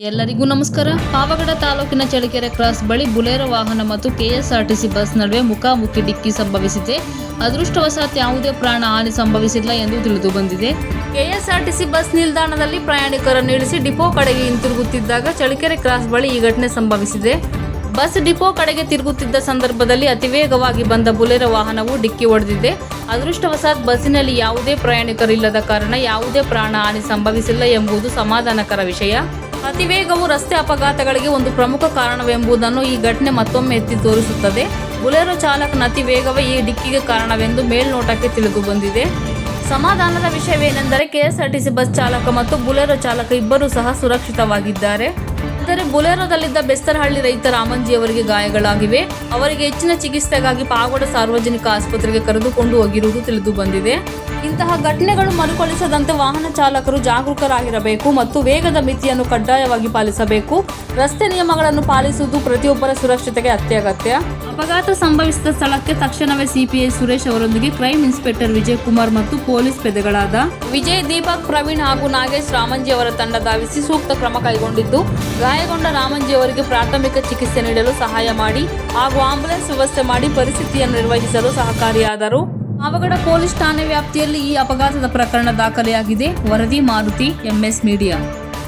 ಎಲ್ಲರಿಗೂ ನಮಸ್ಕಾರ. ಪಾವಗಡ ತಾಲೂಕಿನ ಚಳಿಕೆರೆ ಕ್ರಾಸ್ ಬಳಿ ಬುಲೆರೋ ವಾಹನ ಮತ್ತು ಕೆಎಸ್ಆರ್ಟಿಸಿ ಬಸ್ ನಡುವೆ ಮುಖಾಮುಖಿ ಡಿಕ್ಕಿ ಸಂಭವಿಸಿದೆ. ಅದೃಷ್ಟವಶಾತ್ ಯಾವುದೇ ಪ್ರಾಣ ಹಾನಿ ಸಂಭವಿಸಿಲ್ಲ ಎಂದು ತಿಳಿದು ಬಂದಿದೆ. ಕೆಎಸ್ಆರ್ಟಿಸಿ ಬಸ್ ನಿಲ್ದಾಣದಲ್ಲಿ ಪ್ರಯಾಣಿಕರನ್ನು ಇಳಿಸಿ ಡಿಪೋ ಕಡೆಗೆ ಹಿಂತಿರುಗುತ್ತಿದ್ದಾಗ ಚಳಿಕೆರೆ ಕ್ರಾಸ್ ಬಳಿ ಈ ಘಟನೆ ಸಂಭವಿಸಿದೆ. ಬಸ್ ಡಿಪೋ ಕಡೆಗೆ ತಿರುಗುತ್ತಿದ್ದ ಸಂದರ್ಭದಲ್ಲಿ ಅತಿವೇಗವಾಗಿ ಬಂದ ಬುಲೆರೋ ವಾಹನವು ಡಿಕ್ಕಿ ಹೊಡೆದಿದೆ. ಅದೃಷ್ಟವಶಾತ್ ಬಸ್ಸಿನಲ್ಲಿ ಯಾವುದೇ ಪ್ರಯಾಣಿಕರಿಲ್ಲದ ಕಾರಣ ಯಾವುದೇ ಪ್ರಾಣ ಹಾನಿ ಸಂಭವಿಸಿಲ್ಲ ಎಂಬುದು ಸಮಾಧಾನಕರ ವಿಷಯ. ಅತಿವೇಗವು ರಸ್ತೆ ಅಪಘಾತಗಳಿಗೆ ಒಂದು ಪ್ರಮುಖ ಕಾರಣವೆಂಬುದನ್ನು ಈ ಘಟನೆ ಮತ್ತೊಮ್ಮೆ ಎತ್ತಿ ತೋರಿಸುತ್ತದೆ. ಬುಲೆರೋ ಚಾಲಕನ ಅತಿ ವೇಗವೇ ಈ ಡಿಕ್ಕಿಗೆ ಕಾರಣವೆಂದು ಮೇಲ್ನೋಟಕ್ಕೆ ತಿಳಿದು ಬಂದಿದೆ. ಸಮಾಧಾನದ ವಿಷಯವೇನೆಂದರೆ ಕೆಎಸ್ಆರ್ಟಿಸಿ ಬಸ್ ಚಾಲಕ ಮತ್ತು ಬುಲೆರೋ ಚಾಲಕ ಇಬ್ಬರೂ ಸಹ ಸುರಕ್ಷಿತವಾಗಿದ್ದಾರೆ. ಆದರೆ ಬುಲೆರೋದಲ್ಲಿದ್ದ ಬೆಸ್ತರಹಳ್ಳಿ ರೈತ ರಾಮಂಜಿ ಅವರಿಗೆ ಗಾಯಗಳಾಗಿವೆ. ಅವರಿಗೆ ಹೆಚ್ಚಿನ ಚಿಕಿತ್ಸೆಗಾಗಿ ಪಾಗೋಡ ಸಾರ್ವಜನಿಕ ಆಸ್ಪತ್ರೆಗೆ ಕರೆದುಕೊಂಡು ಹೋಗಿರುವುದು ತಿಳಿದು ಬಂದಿದೆ. ಇಂತಹ ಘಟನೆಗಳು ಮರುಕಳಿಸದಂತೆ ವಾಹನ ಚಾಲಕರು ಜಾಗರೂಕರಾಗಿರಬೇಕು ಮತ್ತು ವೇಗದ ಮಿತಿಯನ್ನು ಕಡ್ಡಾಯವಾಗಿ ಪಾಲಿಸಬೇಕು. ರಸ್ತೆ ನಿಯಮಗಳನ್ನು ಪಾಲಿಸುವುದು ಪ್ರತಿಯೊಬ್ಬರ ಸುರಕ್ಷತೆಗೆ ಅತ್ಯಗತ್ಯ. ಅಪಘಾತ ಸಂಭವಿಸಿದ ಸ್ಥಳಕ್ಕೆ ತಕ್ಷಣವೇ ಸಿಪಿಐ ಸುರೇಶ್ ಅವರೊಂದಿಗೆ ಕ್ರೈಮ್ ಇನ್ಸ್ಪೆಕ್ಟರ್ ವಿಜಯ್ ಕುಮಾರ್ ಮತ್ತು ಪೊಲೀಸ್ ಪೆದೆಗಳಾದ ವಿಜಯ್ ದೀಪಕ್ ಪ್ರವೀಣ್ ಹಾಗೂ ನಾಗೇಶ್ ರಾಮಂಜಿ ಅವರ ತಂಡ ಧಾವಿಸಿ ಸೂಕ್ತ ಕ್ರಮ ಕೈಗೊಂಡಿದ್ದು ಗಾಯಗೊಂಡ ರಾಮಂಜಿ ಅವರಿಗೆ ಪ್ರಾಥಮಿಕ ಚಿಕಿತ್ಸೆ ನೀಡಲು ಸಹಾಯ ಮಾಡಿ ಹಾಗೂ ಆಂಬುಲೆನ್ಸ್ ವ್ಯವಸ್ಥೆ ಮಾಡಿ ಪರಿಸ್ಥಿತಿಯನ್ನು ನಿರ್ವಹಿಸಲು ಸಹಕಾರಿಯಾದರು. ಅವಘಡ ಪೊಲೀಸ್ ಠಾಣೆ ವ್ಯಾಪ್ತಿಯಲ್ಲಿ ಈ ಅಪಘಾತದ ಪ್ರಕರಣ ದಾಖಲೆಯಾಗಿದೆ. ವರದಿ Maruti MS media.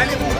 далі.